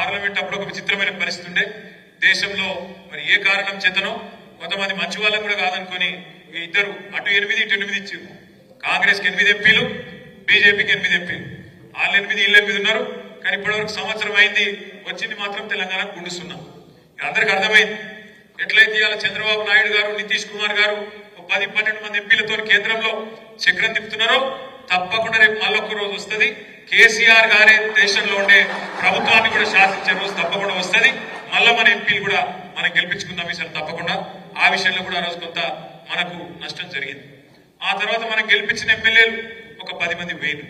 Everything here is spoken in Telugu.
పార్లమెంట్ అప్పుడు విచిత్రమైన పరిస్థితి ఉండే. దేశంలో మరి ఏ కారణం చేతనో కొంతమంది మంచి వాళ్ళకు కూడా కాదనుకొని ఇద్దరు అటు ఎనిమిది ఇటు ఎనిమిది ఇచ్చారు. కాంగ్రెస్కి ఎనిమిది ఎంపీలు బీజేపీకి ఎనిమిది ఎంపీలు. వాళ్ళు ఎనిమిది వీళ్ళు ఎనిమిది ఉన్నారు. కానీ ఇప్పటివరకు సంవత్సరం అయింది వచ్చింది మాత్రం తెలంగాణ గుండుస్తున్నాం అందరికి అర్థమైంది. ఎట్లయితే ఇవాళ చంద్రబాబు నాయుడు గారు నితీష్ కుమార్ గారు ఒక పది పన్నెండు మంది ఎంపీలతో కేంద్రంలో చక్రం తిప్పుతున్నారో తప్పకుండా రేపు మళ్ళొక్క రోజు వస్తుంది. కేసీఆర్ గారే దేశంలో ఉండే ప్రభుత్వాన్ని కూడా శాసించే రోజు తప్పకుండా వస్తుంది. మళ్ళా మన ఎంపీలు కూడా మనం గెలిపించుకుందాం ఈసారి తప్పకుండా. ఆ విషయంలో కూడా ఆ రోజు కొంత మనకు నష్టం జరిగింది. ఆ తర్వాత మనం గెలిపించిన ఎమ్మెల్యేలు ఒక పది మంది వేలు